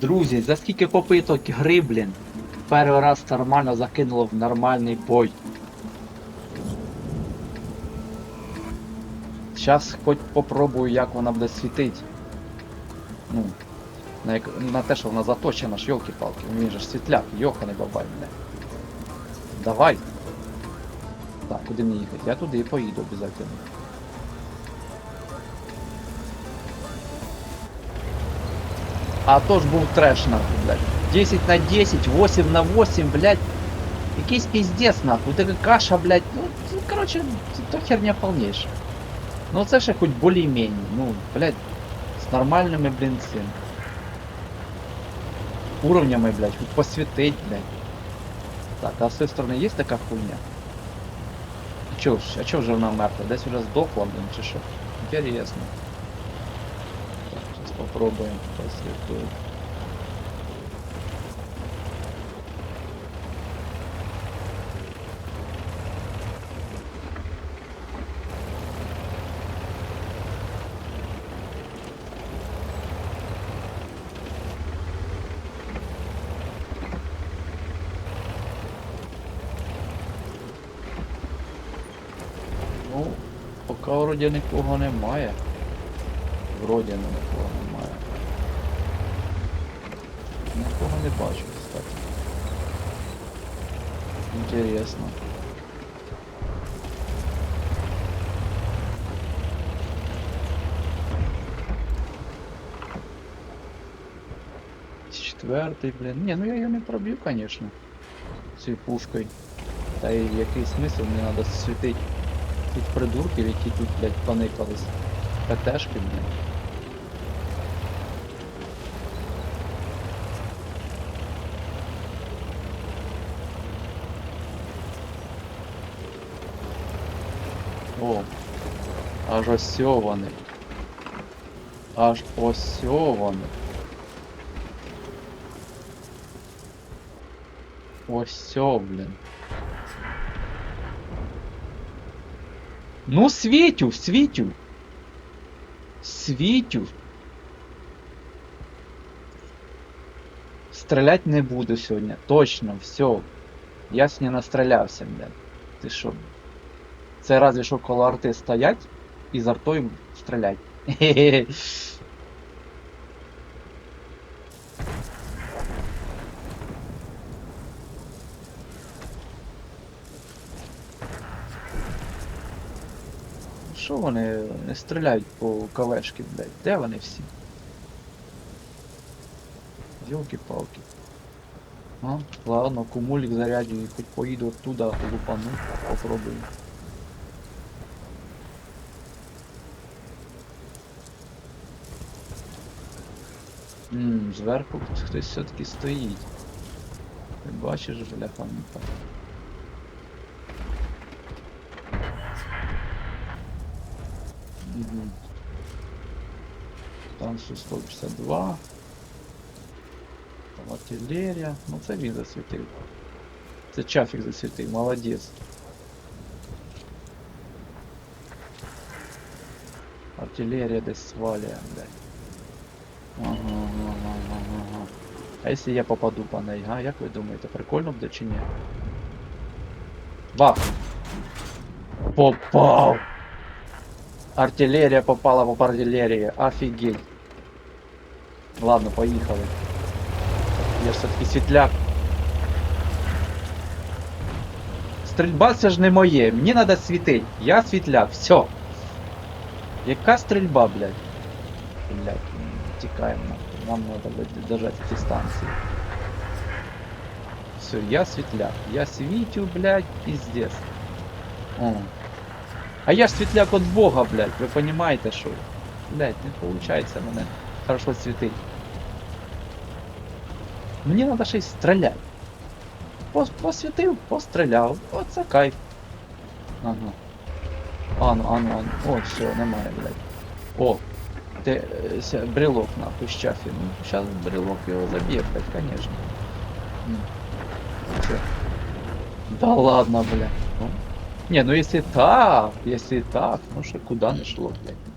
Друзі, за скільки попиток гри, блін, перший раз нормально закинуло в нормальний бой. Зараз хоч попробую, як вона буде світить. Ну, на, як, на те, що вона заточена ж, йолки-палки, він же ж світляк, йоханий бабай мене. Давай. Так, куди мені їхати? Я туди поїду обов'язково. А то ж був треш нахуй, блядь. 10 на 10, 8 на 8, блядь. Якийсь пиздец нахуй. Така каша, блядь. Ну, це, короче, це то херня полнейшая. Ну це ще хоч более-менее. Ну, блядь, з нормальними, блін, цим. Уровнями, блядь, хоч посвітить, блядь. Так, а з цієї сторони є така хуйня? А чого ж, а чого вже вона мертва? Десь вже здохла, блін, чи що? Інтересно. Попробуем посвятую. Ну, поки вроді нікого немає. Вроді нікого немає. Нікого не бачу, кстати. Інтересно. Четвертий, блін. Ні, ну я його не проб'ю, конечно. Цією пушкою. Та й який смисл, мені треба світити тут придурків, які тут, блядь, поникались. ПТшки, блядь. О, аж ось сьо вони. Аж ось сьо вони. Ось сьо, блін. Ну, світю, світю. Світю. Стрілять не буду сьогодні. Точно, все. Я сьогодні настрілявся, блядь. Ти що? Це разве що коло арти стоять і за артою стрілять. Що вони не стріляють по кавешки, блядь? Де вони всі? Йолки-палки. А, ладно, кумулік заряджу і хоч поїду оттуда, лупану, попробую. Ммм, зверху хтось все-таки стоїть. Ти бачиш, бляха муха. Угу. Там ще 152. Там артилерія. Ну це він засвітив. Це чафік засвітив, молодець. Артилерія десь свалює, блядь. Ага, ага, ага, ага. А якщо я попаду по неї, а? Як ви думаєте, прикольно буде чи ні? Бах! Попав! Артиллерия попала по артиллерии. Офигеть. Ладно, поехали. Я ж все-таки світляк. Стрільба це ж не моє. Мені треба світити. Я світляк. Все. Яка стрільба, блядь? Блядь, тікаємо. нахуй. Нам треба блядь, держати дистанцію. Все, я світляк. Я світю, блядь, пиздец. О. А я ж світляк от Бога, блядь, ви понимаете, що? Блядь, не получается мене хорошо світить. Мені треба ще й стріляти. Пос- Посвітив, постріляв. Оце кайф. Ага. Ану, ану, ану. О, все, немає, блядь. О, ти е, брелок нахуй з чафі. Ну, зараз брелок його заб'є, блядь, конечно. Да ладно, блядь. Не, ну если так, если так, ну что куда не шло, блядь.